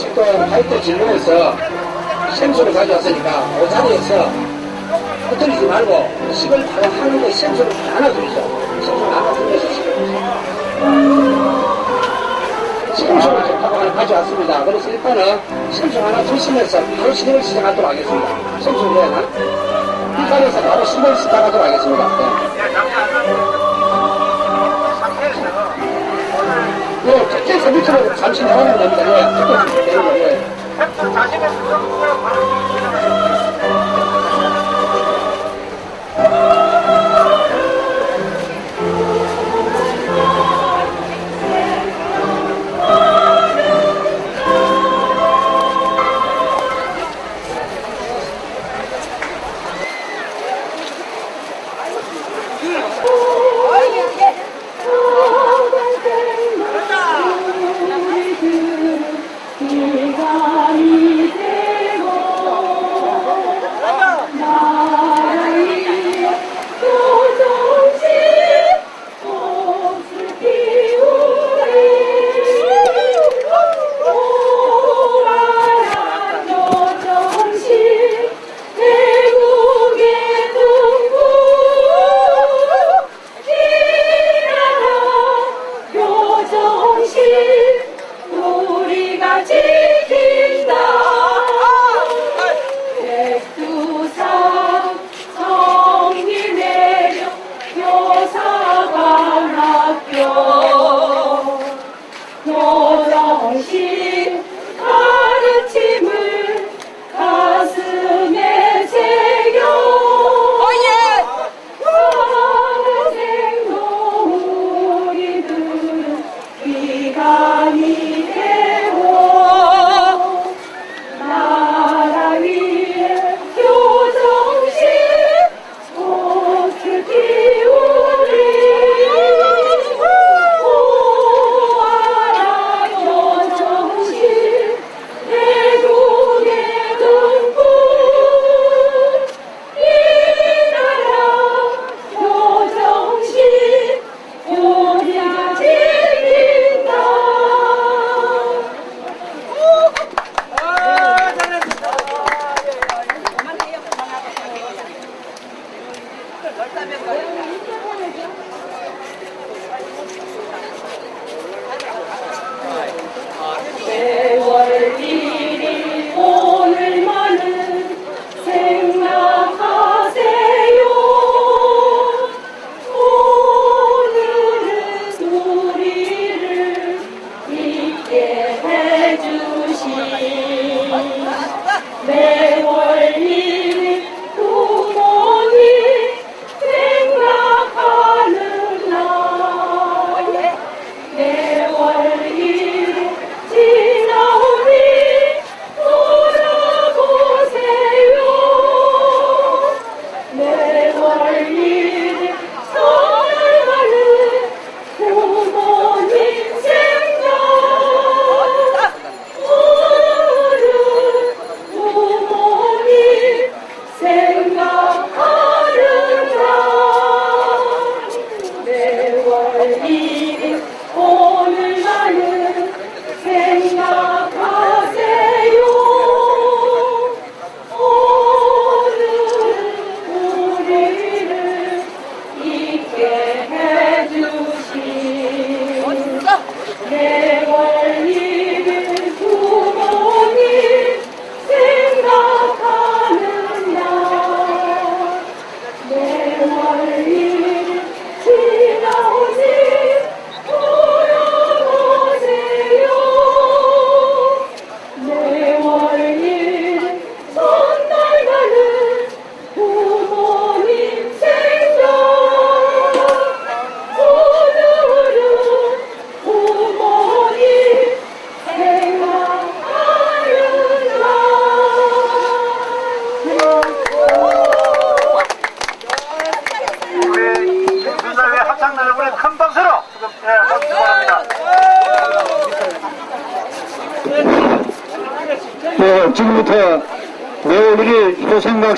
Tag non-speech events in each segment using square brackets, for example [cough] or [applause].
지금 파이프 질문에서 생수를 가져왔으니까 오자리에서 흐트리지 말고 식을 다 하는 데 생수를 나눠드리죠. 생수를 나눠드려서 식을. 생수를 좋다고 하나 가져왔습니다. 그래서 일단은 생수 하나 드시면서 바로 시대를 시작하도록 하겠습니다. 생수를 해야 하나? 일단에서 바로 시대를 시작하도록 하겠습니다. 네. 여기서 밑으로 잠시 내려오면 됩니다. 예, 예.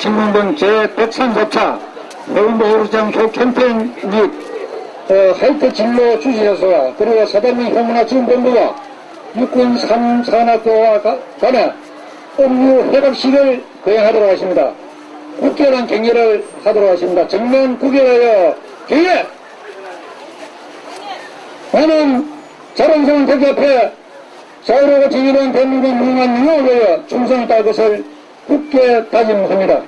신문동 제103호차 해운대 해루장 효 캠페인 및 어, 하이트 진로 주시에서 그리고 서대문 효문화 지원본부와 육군 3산학교와 간에 업무 협약식을 거행하도록 하십니다. 국결한 경례를 하도록 하십니다. 정면 국결하여 경례! 나는 자랑성 대기 앞에 서울하고 진일한 대민국 무능한 유혹을 충성을 딸 것을 굳게 다짐합니다.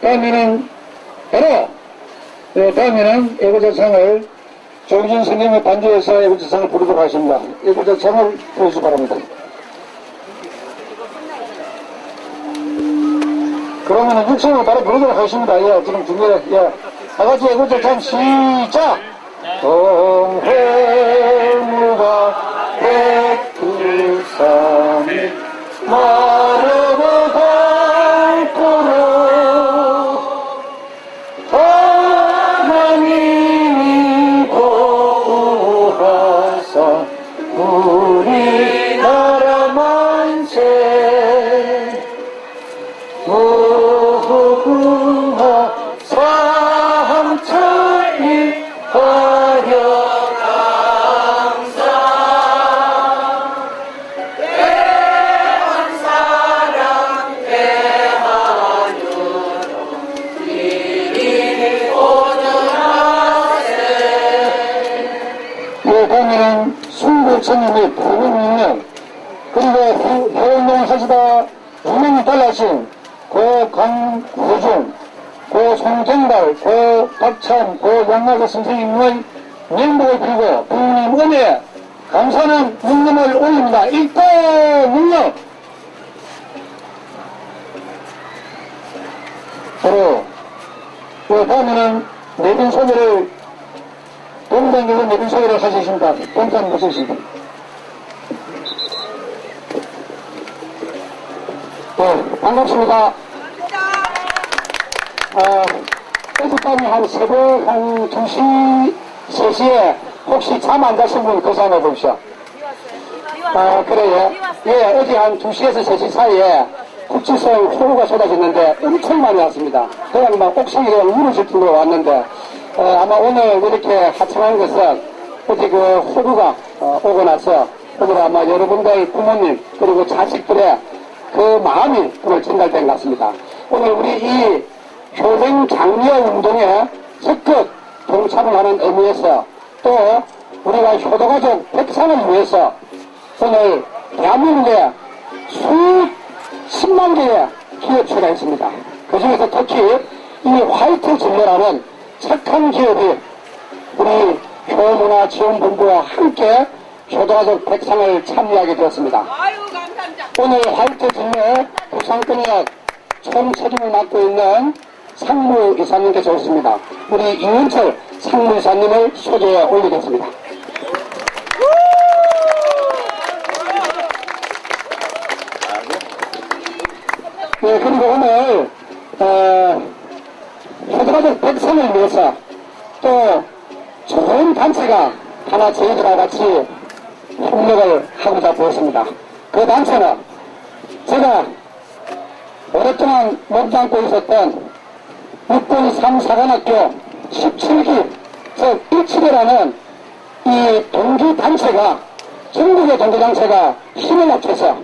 다음에는 바로 예, 다음에는 애고자상을 조기진 선생님의 반주에서 애고자상을 부르도록 하십니다. 애고자상을 부르시기 바랍니다. 그러면은 육성을 바로 부르도록 하겠습니다. 예, 지금 중간에, 예. 다 같이 애고자상 시작! 및 부모님은 그리고 회원동을 하시다 유명히 달라신 고 강호중, 고 송정달, 고 박찬, 고 양락의 선생님의 명복을 빌고 부모님 은혜에 감사하는 묵념을 올립니다. 일도 묵념! 바로 그 다음에는 내빈 소개를 동단계에서 내빈 소개를 하시겠습니다. 동단 모셨습니다. 네, 반갑습니다. 아, 어젯밤에 한 새벽 한 2시, 3시에 혹시 잠 안 자신 분 거사해 보십시오. 아, 그래요? 예, 어제 한 2시에서 3시 사이에 국지성 호우가 쏟아졌는데 엄청 많이 왔습니다. 그냥 막 옥상이 그냥 무너질 정도로 왔는데, 어, 아마 오늘 이렇게 하청한 것은 어제 그 호우가 어, 오고 나서 오늘 아마 여러분들 부모님 그리고 자식들의 그 마음이 오늘 전달된 것 같습니다. 오늘 우리 이 효생 장려 운동에 적극 동참을 하는 의미에서 또 우리가 효도가족 백상을 위해서 오늘 대한민국에 수십만 개의 기업체가 있습니다. 그 중에서 특히 이 화이트 진로라는 착한 기업이 우리 효문화 지원본부와 함께 효도가족 백상을 참여하게 되었습니다. 아유. 오늘 화이트 진로 부상권역 총 책임을 맡고 있는 상무이사님께서 오셨습니다. 우리 이은철 상무이사님을 소개해 올리겠습니다. 네, 그리고 오늘, 어, 효도가족 백성을 위해서 또 좋은 단체가 하나 저희들과 같이 협력을 하고자 보았습니다. 그 단체는 제가 오랫동안 몸담고 있었던 육군 3사관학교 17기, 즉 17회라는 이 동기단체가 전국의 동기단체가 힘을 합쳐서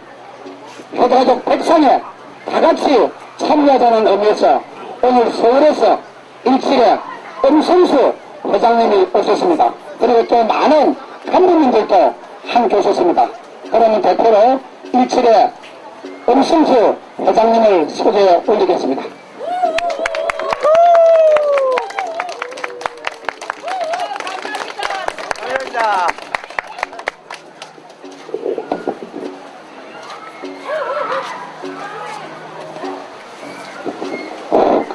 효도가족 백상에 다 같이 참여하자는 의미에서 오늘 서울에서 일칠에 엄성수 회장님이 오셨습니다. 그리고 또 많은 간부님들도 함께 오셨습니다. 그러면 대표로 일칠에 엄성수 회장님을 소개해 올리겠습니다. 감사합니다.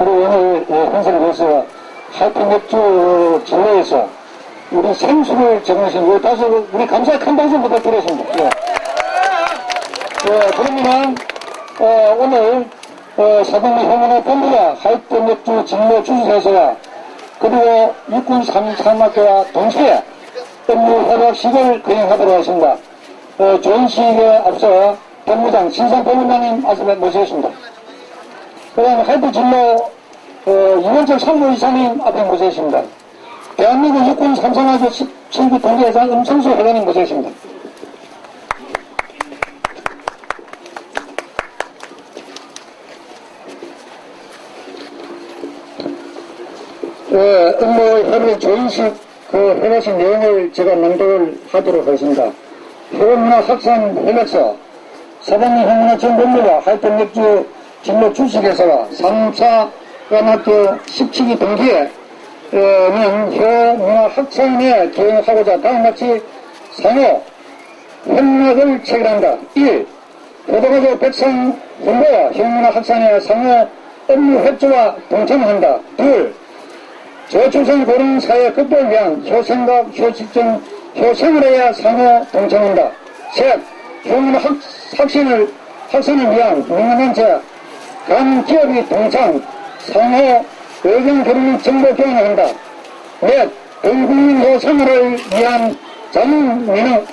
그리고 오늘 예, 행사를 위해서 하이픈 맥주 진로에서 우리 생수를 정하신 거 다시 우리 감사 큰 방송 부탁드리겠습니다. 예. 예, 그러면은 어, 오늘 어, 사동리 형원의 본부가 하이픈 맥주 진로 주주사에서와 그리고 육군 3사학교와 동시에 업무 협약식을 거행하도록 하겠습니다. 어, 좋은 시기에 앞서 법무장 신상 법무장님 말씀에 모시겠습니다. 그 다음에 하이프 진로 그, 이원철 상무 이사님 앞에 모셔있습니다. 대한민국 육군 삼성화재 17기 동계회장 음성수 회장님 모셔있습니다. 예, 업무 협의 조인식 그 회의식 내용을 제가 낭독을 하도록 하겠습니다. 해군문화 확산 협약서 사단님 해문화 전범위와 하이튼 맥주 진로 주식회사와 3차 관학교 17기 동기에 는 효문화 확산에 개용하고자 다음같이 상호 협력을 체결한다. 1. 교도가족 백성 홍보와 효문화 확산에 상호 업무 협조와 동참한다. 둘. 저출산 고령 사회 극복을 위한 효생각, 효집중, 효생활에 상호 동참한다. 셋. 효문화 확, 확신을, 확산을 위한 민간단체, 간 기업이 동참, 상호 교류 정보 교환을 한다. 넷. 전국민 효생활을 위한 자문민원,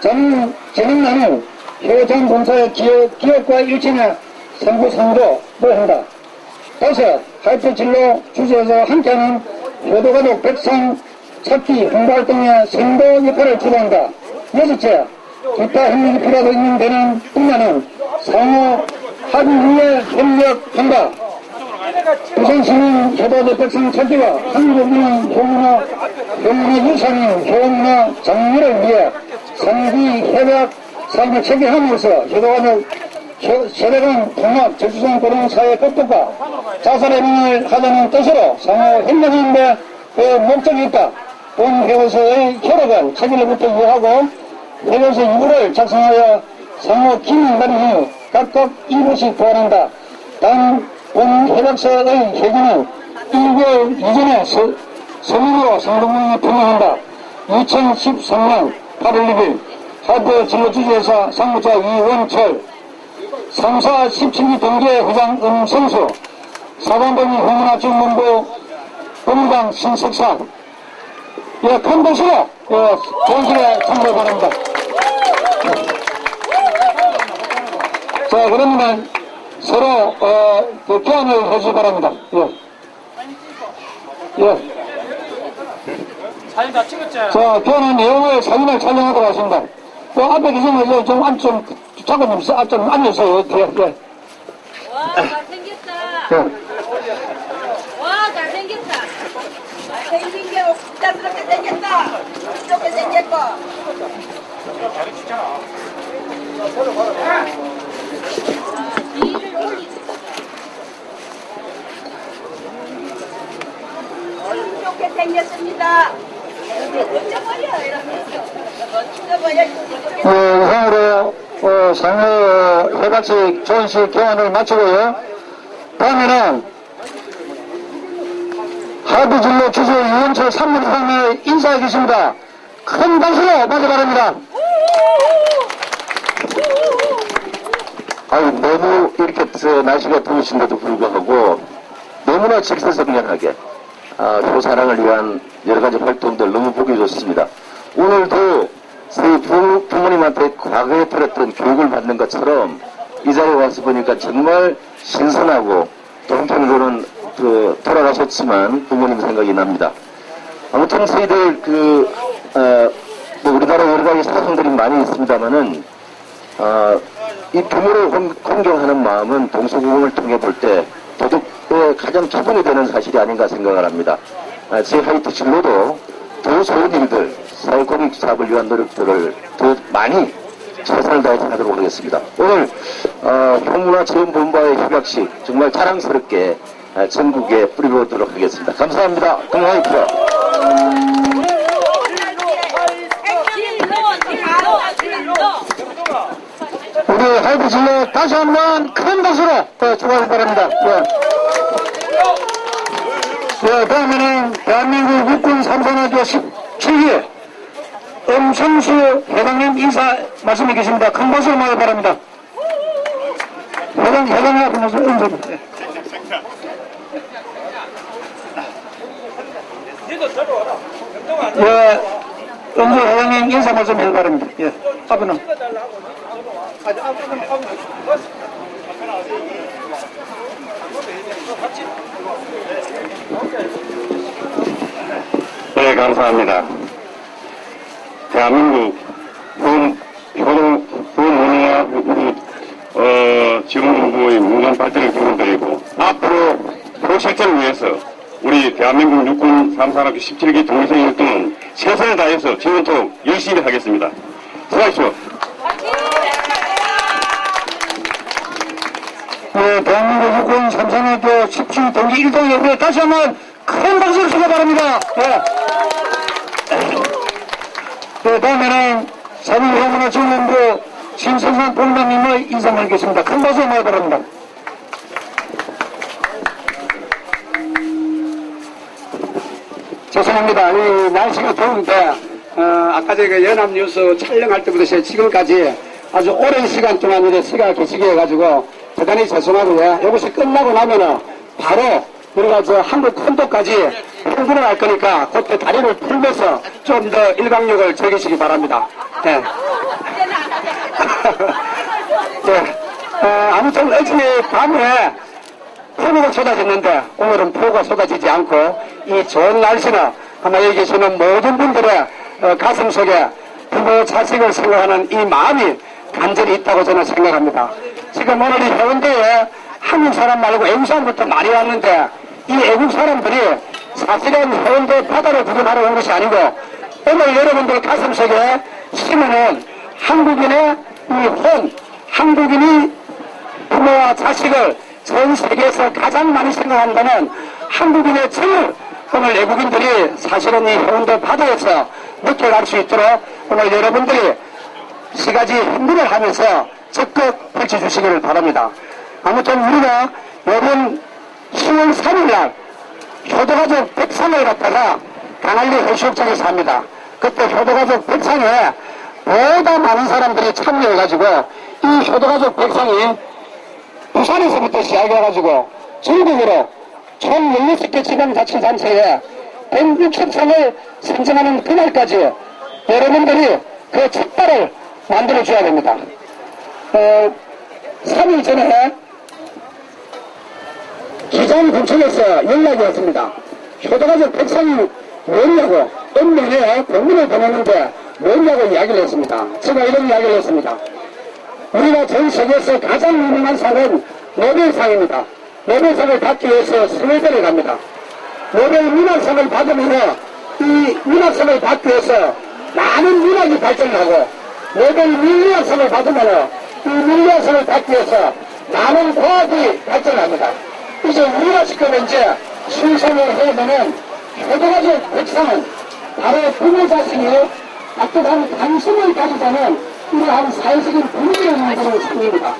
자문 재능 나눔, 효장 본사의 기업, 기업과 일체의 상부 상도를 한다. 다섯, 하이프 진로 주제에서 함께하는 효도가족 백성 찾기 홍보활동의 선도 역할을 주도한다. 여섯째, 기타 협력이 필요하고 있는 데는 분야는 상호 합의 후에 협력한다. 부산시민 효도가족 백성 찾기와 한국인은 효문화, 효문화 유산인 효문화 장려를 위해 상기 협약 사업을 체결함으로써 효도가족 세대간 통합 저출산 고령 사회 극복과 자살의 명을 하자는 뜻으로 상호 협력하는 데 그 목적이 있다. 본 회원서의 효력은 체결로부터 이어하고 회원서 2부를 작성하여 상호 기능 발의 후 각각 2부씩 보완한다. 단 본 협약서의 회기는 1개월 이전에 서, 서류로 상동문에 표명한다. 2013년 8월 1일 하드 진로주지회사 상무자 이원철 상사 17기 동계 회장 음성수 사관범위 홍문화정문부 본부장 신석사 예, 큰 박수로 예, 본실에 참여 바랍니다. 자, 그러면 서로 어, 그 교환을 해주시 기 바랍니다. 예. 예. 사진 다 찍었잖아. 자, 교환한 내용을 사진을 촬영하도록 하겠습니다. 그 앞에 계시면 좀, 안, 좀, 잠깐 좀, 서- 좀 앉으세요. 예, 예. 와 잘생겼다 예. 와 잘생겼다 생긴 게 부자스럽게 생겼다. 이렇게 생겼고. 뒤를 올리지 이렇게 생겼습니다. 어쩌버려 이러면서. 어쩌버려 이렇게. 어, 이상으로 어, 상호 회각식 조언식 교환을 마치고요. 다음에는 하부진로 주소 유원철 산물상에 인사하겠습니다. 큰 박수로 맞아 바랍니다. 아유, 너무 이렇게 저 날씨가 더우신데도 불구하고 너무나 직서성연하게 아, 효사랑을 위한 여러 가지 활동들 너무 보기 좋습니다. 오늘도 저희 부, 부모님한테 과거에 들었던 교육을 받는 것처럼 이 자리에 와서 보니까 정말 신선하고 또 한편으로는 그 돌아가셨지만 부모님 생각이 납니다. 아무튼 저희들 그, 어, 뭐 우리나라 여러 가지 사상들이 많이 있습니다만은 어, 이 부모를 공- 공경하는 마음은 동서고금을 통해 볼 때 도덕의 가장 기본이 되는 사실이 아닌가 생각을 합니다. 아, 제 하이트 진로도 더 좋은 일들, 사회 공익 사업을 위한 노력들을 더 많이 최선을 다해서 하도록 하겠습니다. 오늘 어, 현문화 체험본부와의 협약식 정말 자랑스럽게 아, 전국에 뿌려보도록 하겠습니다. 감사합니다. 동화이프 우리 하이브 진로 다시 한 번 큰 박수로 어, 축하하기 바랍니다. 예. 예, 다음에는 대한민국 육군 삼성학교 17기 엄성수 회장님 인사 말씀해 계십니다. 큰 박수로 맞아 바랍니다. 회장, 회장님 앞에 모습 인사. 예. 니도 저로 와라. 병동아, 예, 엄수 회장님 인사 말씀 해 바랍니다. 예, 앞에는. 네, 감사합니다. 대한민국 효, 효, 효문화, 우리, 어, 지원정부의 문관 발전을 기원드리고, 앞으로 효실전을 위해서 우리 대한민국 육군 삼산학교 17기 동생 활동은 최선을 다해서 지원토록 열심히 하겠습니다. 수고하십시오. 네, 대한민국 육군 삼산학교 17 동기 1동 여러분 다시 한번 큰 박수를 주고 바랍니다. 네. 네, 다음에는 사무회문화진흥부 신선산 본부님의 인사 드리겠습니다. 큰 박수 한번 바랍니다. 죄송합니다. 이 날씨가 더운데, 어, 아까 제가 연합뉴스 촬영할 때부터 시- 지금까지 아주 오랜 시간 동안 이제 시가 계시게 해가지고 대단히 죄송하고요. 이것이 끝나고 나면은 바로 우리가 저 한국 콘도까지 홍보를 할 거니까 그때 다리를 풀면서 좀 더 일광욕을 즐기시기 바랍니다. 네. [laughs] 네. 어, 아무튼 어제 밤에 폭우가 쏟아졌는데 오늘은 폭우가 쏟아지지 않고 이 좋은 날씨는 아마 여기 계시는 모든 분들의 어, 가슴 속에 부모 자식을 생각하는 이 마음이 간절히 있다고 저는 생각합니다. 지금 오늘 이 해운대에 한국 사람 말고 외국 사람부터 많이 왔는데 이 외국 사람들이 사실은 해운대 바다를 구경하러 온 것이 아니고 오늘 여러분들 가슴 속에 심어놓은 한국인의 이 혼, 한국인이 부모와 자식을 전 세계에서 가장 많이 생각한다는 한국인의 정을 오늘 외국인들이 사실은 이 해운대 바다에서 느껴갈 수 있도록 오늘 여러분들이 시가지 행동을 하면서 적극 펼쳐주시기를 바랍니다. 아무튼 우리가 이번 10월 3일날 효도가족 백상을 갖다가 강한리 해수욕장에서 합니다. 그때 효도가족 백상에 보다 많은 사람들이 참여해가지고 이 효도가족 백상이 부산에서부터 시작해가지고 전국으로 총 16개 지방자치단체에 106척상을 선정하는 그날까지 여러분들이 그 첫 발을 만들어줘야 됩니다. 어, 3일 전에 기장군청에서 연락이 왔습니다. 효도가족 백상이 뭐냐고 엄명에 공문을 보내는데 뭐냐고 이야기를 했습니다. 제가 이런 이야기를 했습니다. 우리가 전 세계에서 가장 유명한 상은 노벨상입니다. 노벨상을 받기 위해서 스웨덴에 갑니다. 노벨 문학상을 받으면 이 문학상을 받기 위해서 많은 문학이 발전하고 노벨 물리학상을 받으면 이 물리학상을 받기 위해서 많은 과학이 발전합니다. 이제 우리가 지금 이제 순서를 해보면 효도가족 백상은 바로 부모 자신이 따뜻한 관심을 가지자는 이러한 사회적인 분위기를 만드는 상입니다.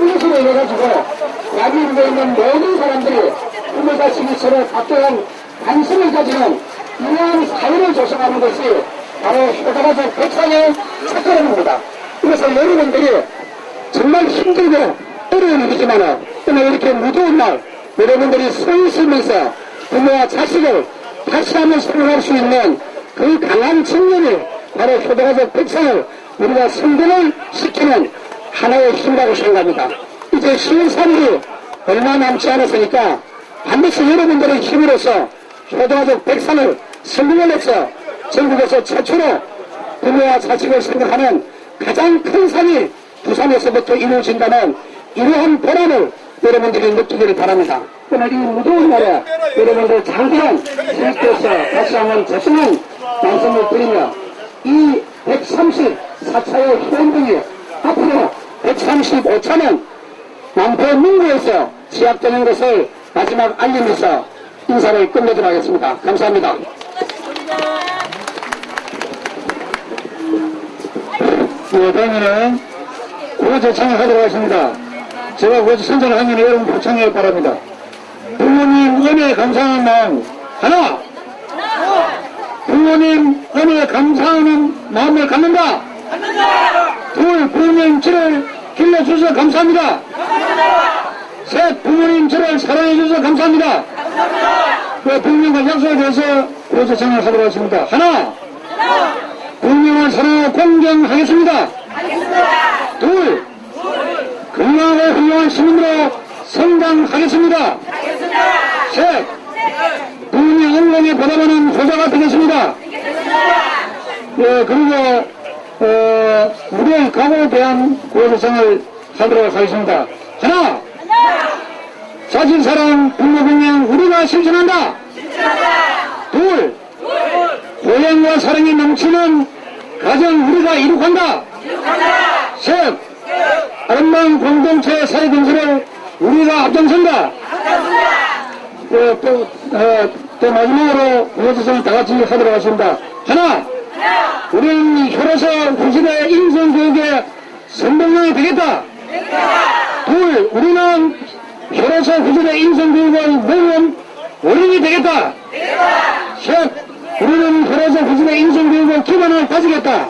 이것으로 인해가지고 대한민국에 있는 모든 사람들이 부모 자식이 서로 따뜻한 관심을 가지는 이러한 사회를 조성하는 것이 바로 효도가족 백상의 첫걸음입니다. 그래서 여러분들이 정말 힘들고 어려운 일이지만 오늘 이렇게 무더운 날 여러분들이 서 있으면서 부모와 자식을 다시 한번 생각할 수 있는 그 강한 청년이 바로 효도가족 백성을 우리가 성공을 시키는 하나의 힘이라고 생각합니다. 이제 10월 3일이 얼마 남지 않았으니까 반드시 여러분들의 힘으로서 효도가족 백성을 성공을 해서 전국에서 최초로 부모와 자식을 생각하는 가장 큰 산이 부산에서부터 이루어진다는 이러한 보람을 여러분들이 느끼기를 바랍니다. 오늘 이 무더운 날에 여러분들 장기한 체육대에서 다시 한번 죄송한 말씀을 드리며 이 134차의 희원등이 앞으로 135차는 남포문구에서 시작되는 것을 마지막 알리면서 인사를 끝내도록 하겠습니다. 감사합니다. 네, 다음에는 구호제 참여하도록 하겠습니다. 제가 구호제 선정을 하면 여러분 보청해 바랍니다. 부모님 은혜 감사하는 마음. 하나! 부모님 은혜 감사하는 마음을 갖는다. 둘 부모님 저를 길러주셔서 감사합니다. 셋 부모님 저를 사랑해주셔서 감사합니다. 그 부모님과 약속에 대해서 구호제 참여하도록 하겠습니다. 하나! 분명한 사랑을 공경하겠습니다. 둘, 건강하고 훌륭한 시민으로 성장하겠습니다. 셋, 국민의 영광에 보답하는 효자가 되겠습니다. 예, 그리고 어, 우리의 각오에 대한 고조성을 하도록 하겠습니다. 하나, 자신 사랑, 부모공양 우리가 실천한다. 둘, 고향과 사랑이 넘치는 가정 우리가 이룩한다. 셋, 아름다 운 공동체 사회 건설을 우리가 앞장선다. 어, 또, 어, 또 마지막으로 구호조선을 다 같이 하도록 하겠습니다. 하나, 우리는 혈로서 후시대 인성교육의 선봉령이 되겠다. 둘, 우리는 혈로서 후시대 인성교육의 명은 원인이 되겠다. 셋, 우리는 혈로서 후시대 인성교육의 기반을 다지겠다.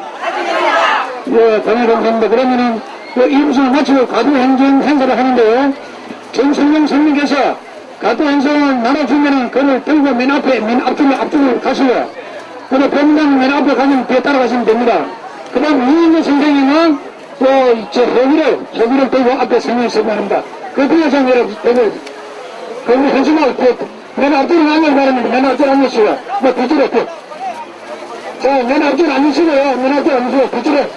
예, 당연히 감사합니다. 그러면은, 그 이부선을 마치고 가도 행정 행사를 하는데요. 정성령 선생님께서 가도행정을 나눠주면은 그걸 들고 맨 앞에, 맨 앞쪽으로, 앞쪽으로 가시고요. 그리고 병당 맨 앞에 가면 뒤에 따라가시면 됩니다. 그 다음 이인재 선생님은 또, 저, 회기를, 회기를 들고 앞에 선생님 설명합니다. 그 뒤에 좀 여러분, 여기, 그럼 현수막, 그, 맨 앞쪽으로 앉는 바람에 맨 앞쪽으로 앉으시고요. 뭐, 뒤쪽에, 그, 자, 맨 앞쪽으로 앉으시고요. 맨 앞쪽으로 앉으시고, 뒤쪽에,